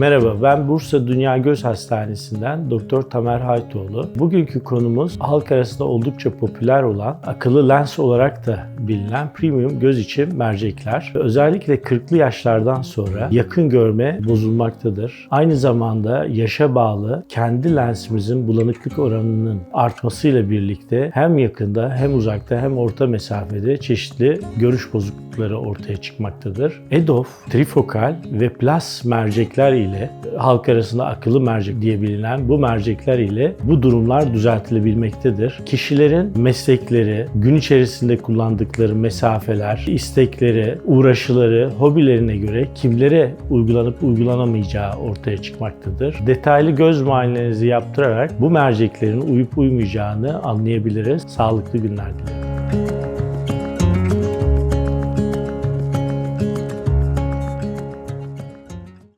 Merhaba, ben Bursa Dünya Göz Hastanesi'nden Doktor Tamer Haytoğlu. Bugünkü konumuz halk arasında oldukça popüler olan, akıllı lens olarak da bilinen premium göz içi mercekler. Özellikle 40'lı yaşlardan sonra yakın görme bozulmaktadır. Aynı zamanda yaşa bağlı kendi lensimizin bulanıklık oranının artmasıyla birlikte hem yakında hem uzakta hem orta mesafede çeşitli görüş bozuklukları ortaya çıkmaktadır. EDOF, trifokal ve plus mercekler ile halk arasında akıllı mercek diye bilinen bu mercekler ile bu durumlar düzeltilebilmektedir. Kişilerin meslekleri, gün içerisinde kullandıkları mesafeler, istekleri, uğraşıları, hobilerine göre kimlere uygulanıp uygulanamayacağı ortaya çıkmaktadır. Detaylı göz muayenenizi yaptırarak bu merceklerin uyup uymayacağını anlayabiliriz. Sağlıklı günler dilerim.